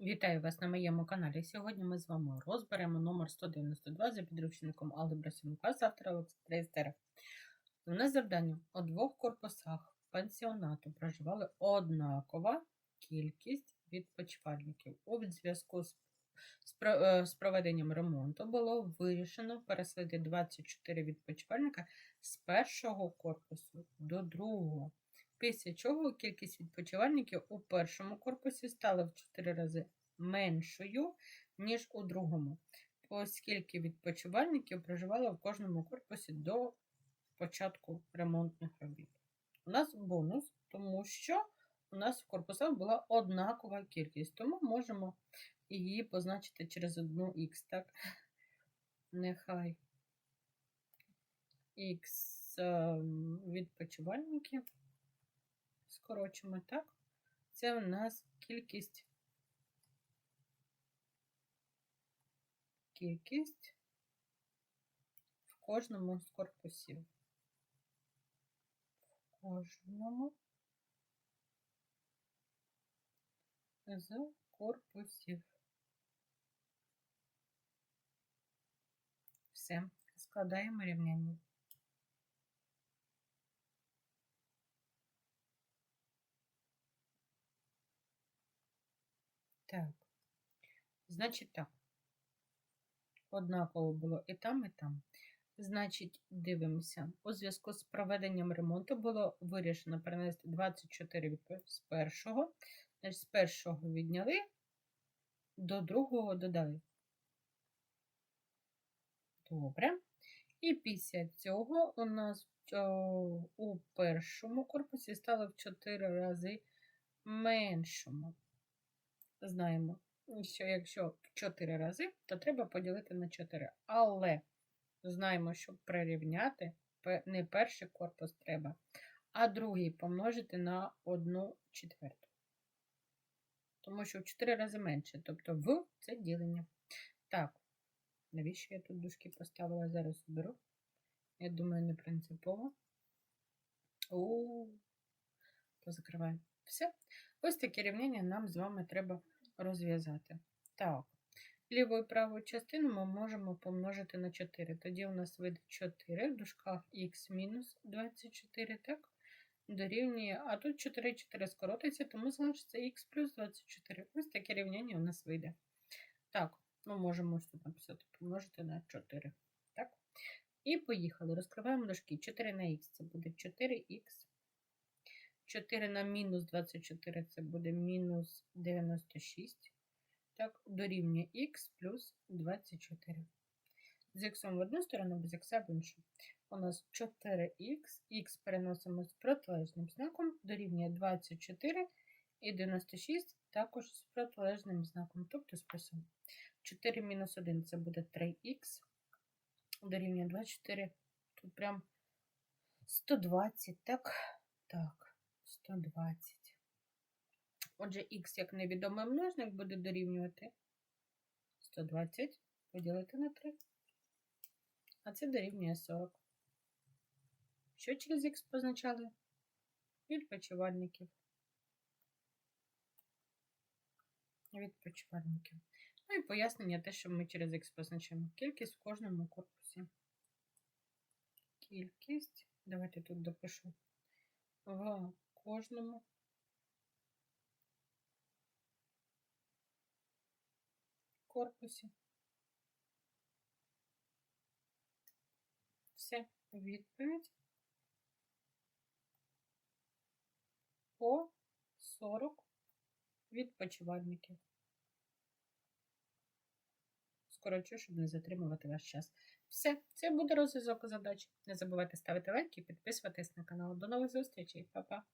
Вітаю вас на моєму каналі. Сьогодні ми з вами розберемо номер 192 за підручником Алгебра 7 клас автора Олександра Істера. У нас завдання у двох корпусах пансіонату проживали однакова кількість відпочивальників. У зв'язку з, з, е, проведенням ремонту було вирішено переселити 24 відпочивальника з першого корпусу до другого. Після чого кількість відпочивальників у першому корпусі стала в 4 рази меншою, ніж у другому, оскільки відпочивальників проживало в кожному корпусі до початку ремонтних робіт. У нас бонус, тому що у нас в корпусах була однакова кількість, тому можемо її позначити через одну х, так? Нехай х відпочивальників скорочимо так. Це у нас кількість кількість в кожному з корпусів. В кожному з корпусів. Все, складаємо рівняння. Так. Значить так. Однаково було і там, і там. Значить, дивимося. У зв'язку з проведенням ремонту було вирішено перенести 24 відповідь з першого. Значить, з першого відняли, до другого додали. Добре. І після цього у нас о, у першому корпусі стало в 4 рази меншому знаємо, що якщо в 4 рази, то треба поділити на 4. Але знаємо, щоб прирівняти, не перший корпус треба, а другий помножити на 1 четверту. Тому що в 4 рази менше. Тобто в це ділення. Так, навіщо я тут дужки поставила? Зараз беру. Я думаю, не принципово. О, позакриваю. Все. Ось таке рівняння нам з вами треба розв'язати. Так, ліву і праву частину ми можемо помножити на 4. Тоді у нас вийде 4 в дужках х мінус 24, так? Дорівнює, а тут 4, 4 скоротиться, тому залишиться х плюс 24. Ось таке рівняння у нас вийде. Так, ми можемо тут написати помножити на 4. Так? І поїхали. Розкриваємо дужки. 4 на х це буде 4х. 4 на мінус 24 це буде мінус 96. Так, дорівнює х плюс 24. З х в одну сторону, без х в іншу. У нас 4х, х переносимо з протилежним знаком, дорівнює 24 і 96 також з протилежним знаком, тобто з плюсом. 4 мінус 1 це буде 3х, дорівнює 24. Тут прям 120, так? Так. 120. Отже, х як невідомий множник буде дорівнювати 120 поділити на 3. А це дорівнює 40. Що через х позначали? Відпочивальників. Відпочивальників. Ну і пояснення те, що ми через х позначаємо. Кількість в кожному корпусі. Кількість. Давайте тут допишу. В кожному корпусі. Все, відповідь по 40 відпочивальників. Скорочу, щоб не затримувати ваш час. Все, це буде розв'язок задач. Не забувайте ставити лайки і підписуватись на канал. До нових зустрічей, Па-па!